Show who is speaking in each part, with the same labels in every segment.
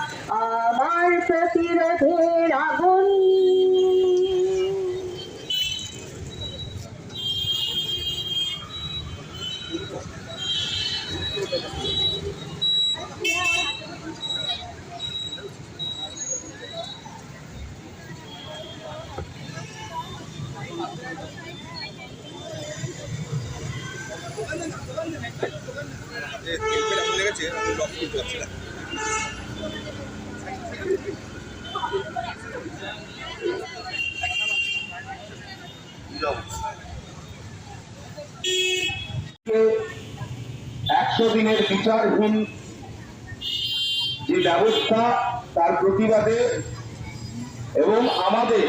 Speaker 1: প্রতিবাদের ভাষা আমার প্রতিরোধের আগুন
Speaker 2: একশো দিনের বিচারহীন যে ব্যবস্থা, তার প্রতিবাদে এবং আমাদের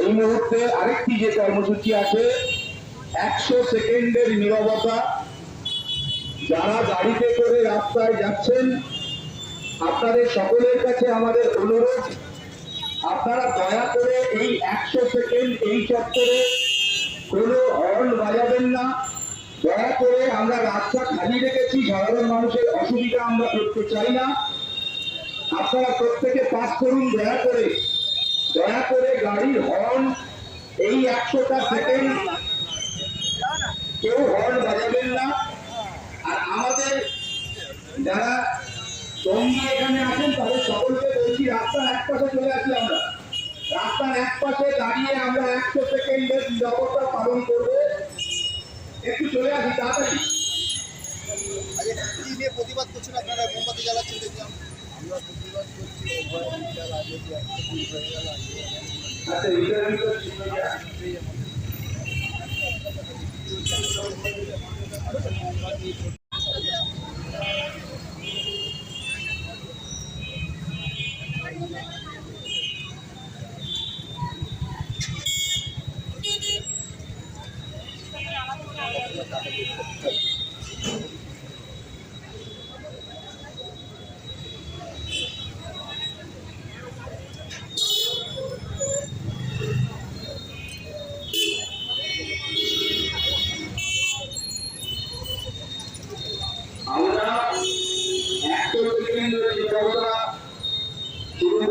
Speaker 2: এই মুহূর্তে আরেকটি যে কর্মসূচি আছে, একশো সেকেন্ডের নীরবতা। যারা গাড়িতে করে রাস্তায় যাচ্ছেন আপনাদের সকলের কাছে আমাদের অনুরোধ, আপনারা দয়া করে এই একশো সেকেন্ড এই চত্বরে কোনো হর্ন বাজাবেন না। দয়া করে আমরা রাস্তা খালি রেখেছি, সাধারণ মানুষের অসুবিধা আমরা করতে চাই না। আপনারা প্রত্যেকে পাস করুন, দয়া করে। দয়া করে গাড়ির হর্ন এই একশোটা সেকেন্ড। কেউ হর্ন বাজাবেন না। আর আমাদের যারা সঙ্গী এখানে আছেন, তাদের সকলকে বলছি, রাস্তার এক পাশে চলে আসি আমরা। রাস্তার এক পাশে দাঁড়িয়ে আমরা একশো সেকেন্ডের নিরাপত্তা পালন করব। একটু চলে আসি, তাড়াতাড়ি।
Speaker 3: প্রতিবাদ করছেন আপনারা মোমবাতি জ্বালাচ্ছেন দেখলাম
Speaker 2: না। একশো সেকেন্ডের নিরাপত্তা শুরু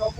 Speaker 2: করতে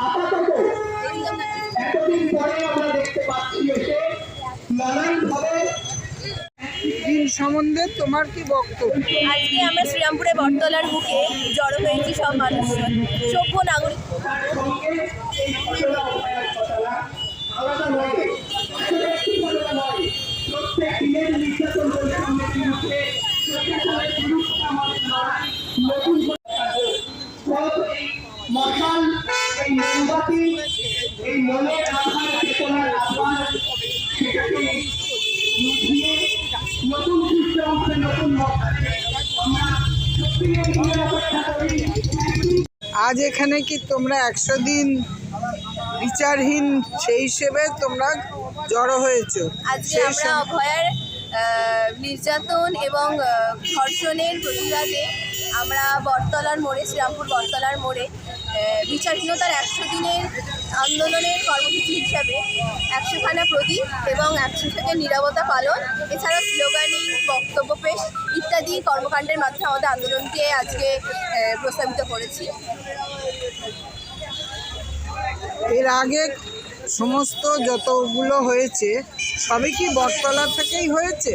Speaker 2: আপাতত এতদিন পরে আমরা দেখতে পাচ্ছি এসে নানান
Speaker 4: দিন সম্বন্ধে তোমার কি বক্তব্য?
Speaker 5: আজকে আমরা শ্রীরামপুরে বটতলার মুখে জড়ো হয়েছি সব মানুষজন সভ্য নাগরিক
Speaker 2: তার সঙ্গে এই ঘটনা অভয়ের ঘটনা আলাদা নয় আসলে একটি ঘটনা নয় প্রত্যেক দিনের নির্যাতন বৈষম্যের বিরুদ্ধে প্রশাসনের বিরুদ্ধে আমাদের লড়াই নতুন করে থাকবে। ফলত এই মশাল এই মোমবাতি এই মনের আধার চেতনার আহ্বান সেটাকে নিভিয়ে নতুন সূর্য উঠে নতুন মশালে আমরা সত্যি এই দিনের অপেক্ষা করি একটু
Speaker 4: আজ এখানে কি তোমরা একশো দিন বিচারহীন সেই হিসেবে তোমরা জড়ো হয়েছো?
Speaker 5: আজকে
Speaker 4: সেই
Speaker 5: আমরা অভয়ার নির্যাতন এবং ধর্ষণের প্রতিবাদে আমরা বটতলার মোড়ে শ্রীরামপুর বটতলার মোড়ে বিচারহীনতার একশো দিনের আন্দোলনের কর্মসূচি হিসাবে একশোখানা প্রদীপ এবং একশো থেকে নিরাপত্তা পালন এছাড়া স্লোগানিং, বক্তব্য পেশ ইত্যাদি কর্মকাণ্ডের মাধ্যমে আমাদের আন্দোলনকে আজকে প্রস্তাবিত করেছি।
Speaker 4: এর আগে সমস্ত যতগুলো হয়েছে, সবই কি বটতলা থেকেই হয়েছে?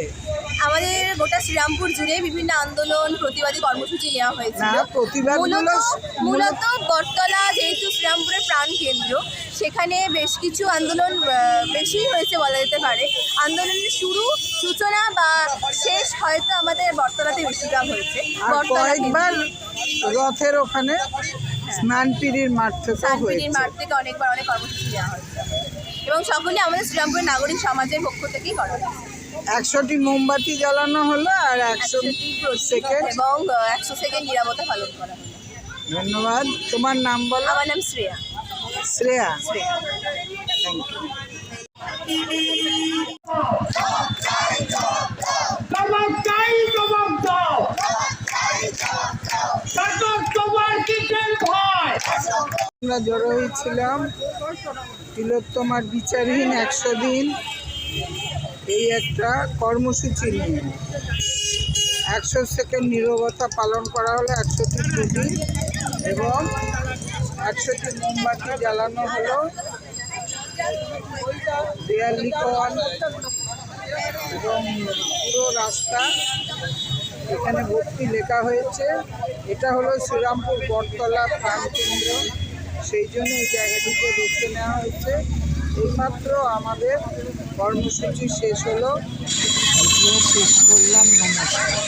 Speaker 5: আমাদের গোটা শ্রীরামপুর জুড়ে বিভিন্ন আন্দোলন প্রতিবাদী কর্মসূচি নেওয়া হয়েছিল। মূলত
Speaker 4: মূলত-
Speaker 5: বটতলা যেহেতু শ্রীরামপুরের প্রাণ কেন্দ্র সেখানে বেশ কিছু আন্দোলন বেশি হয়েছে বলা যেতে পারে। আন্দোলনের শুরু সূচনা বা শেষ হয়তো আমাদের বটতলাতে বেশিরভাগ হয়েছে। বটতলা
Speaker 4: রথের ওখানে স্নানপিড়ির মাঠ
Speaker 5: সানপিনির
Speaker 4: হয়েছে।
Speaker 5: মাঠ থেকে অনেকবার অনেক কর্মসূচি নেওয়া হয়েছে। এবং সকলে আমাদের শ্রীরামপুরের নাগরিক সমাজের পক্ষ থেকেই করা হয়েছে।
Speaker 4: একশোটি মোমবাতি জ্বালানো হলো আর একশো সেকেন্ড
Speaker 5: এবং একশো সেকেন্ড নিরাপত্তা পালন করা হলো।
Speaker 4: ধন্যবাদ। তোমার নাম বলো?
Speaker 5: আমার নাম শ্রেয়া।
Speaker 4: শ্রেয়া। আমরা জড়ো হয়েছিলাম তিলোত্তমার বিচারহীন একশো দিন। এই একটা কর্মসূচি নিয়ে একশো সেকেন্ড নীরবতা পালন করা হলো একশোটি প্রদীপ এবং একশোটি মোমবাতি জ্বালানো হলো। দেয়াল এবং পুরো রাস্তা এখানে ভর্তি লেখা হয়েছে। এটা হলো শ্রীরামপুর বটতলা প্রাণ কেন্দ্র। সেই জন্য এই জায়গাটিকে বেছে নেওয়া হয়েছে। এইমাত্র আমাদের কর্মসূচি শেষ হলো। শেষ করলাম নমস্কার।